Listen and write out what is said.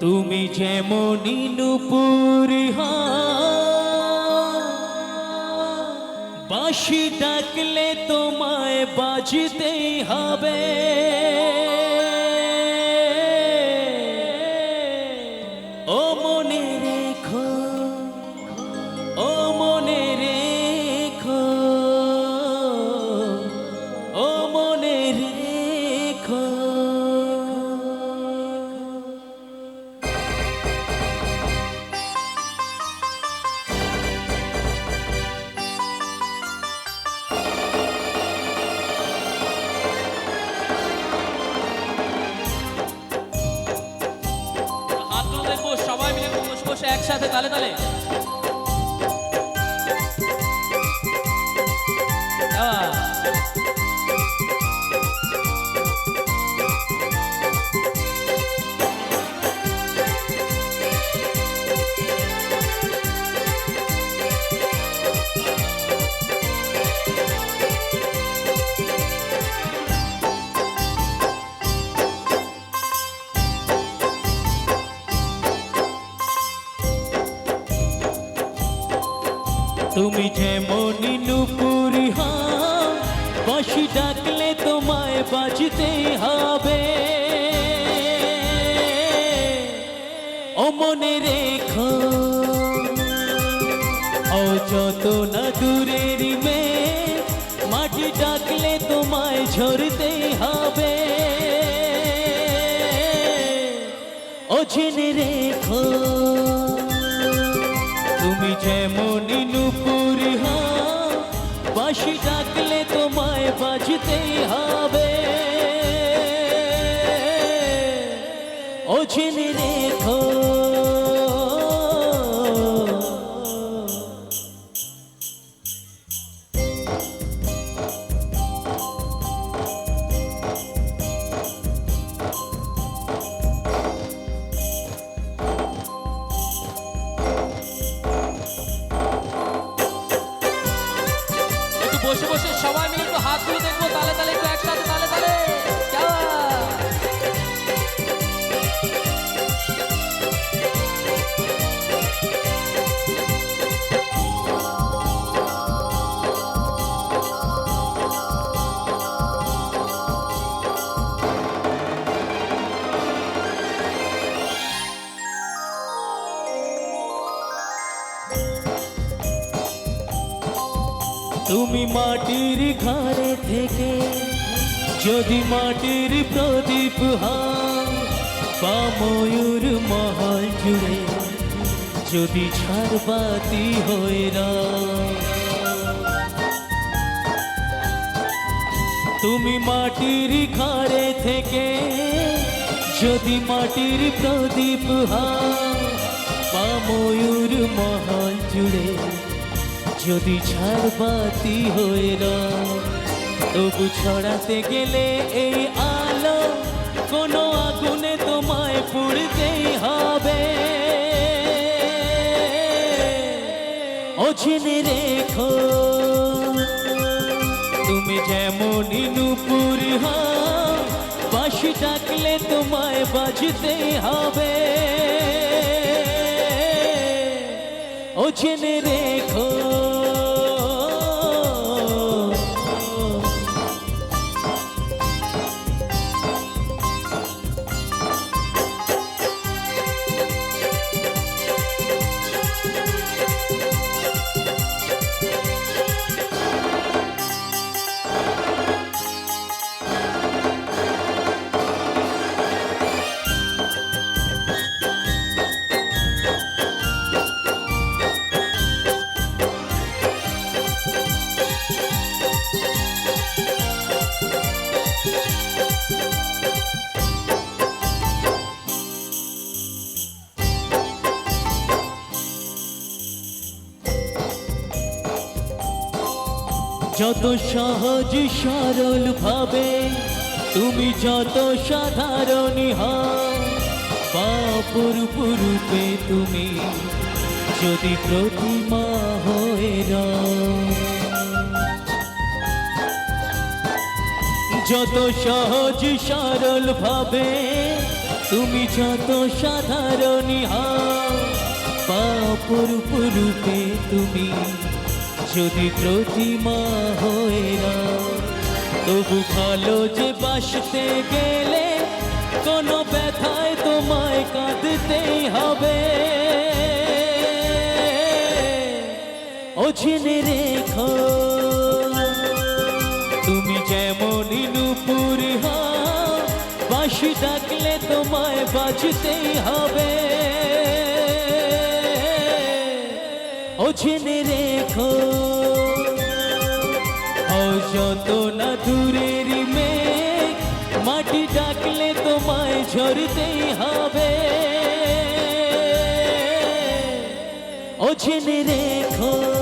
তুমি যে মনি নুপুর বাসি ডাকলে তোমায় বাজতেই হবে। একসাথে তালে তালে। তুমি যেমনই নুপুরি বাঁশি ডাকলে তোমায় বাজতে হবে। ও মনে রেখো, ও যত না দূরের মেয়ে, মাটি ডাকলে তোমায় ঝরতে হবে। ও জেনে রেখো, তুমি হও বাঁশি ডাকলে তুমি মাটির ঘরে থেকে যদি মাটির প্রদীপ বা মহল জুড়ে যদি ছাড়বাতি রাও। তুমি মাটির ঘরে থেকে যদি মাটির প্রদীপ বা ময়ূর মহল জুড়ে যদি ঝাড়বাতি রও, তবু ছড়াতে গেলে এই আলো কোনো আগুনে তোমায় পুড়তেই হবে। ও রেখো তুমি যেমন নুপুর বাঁশি ডাকলে তোমায় বাজতে হবে। ও রেখো। যত সহজ সরল ভাবে, তুমি যত সাধারণ হও বাপুর পুরুপে তুমি যদি প্রতিমা হয়ে যত সহজ সরল ভাবে, তুমি যত সাধারণই হও বাপুর পুরুপে তুমি যদি প্রতিমা হয়ে নাও তবু ভালো যে বাসতে গেলে কোনো ব্যথায় তোমায় কাঁদতেই হবে। ও জেনে রেখো, তুমি যেমন নুপুর বাঁশি ডাকলে তোমায় বাজতেই হবে। ও জেনে রেখো। যত না দূরের মেঘ মাটি ডাকলে তোমায় ঝরতেই হবে। জেনে রেখো।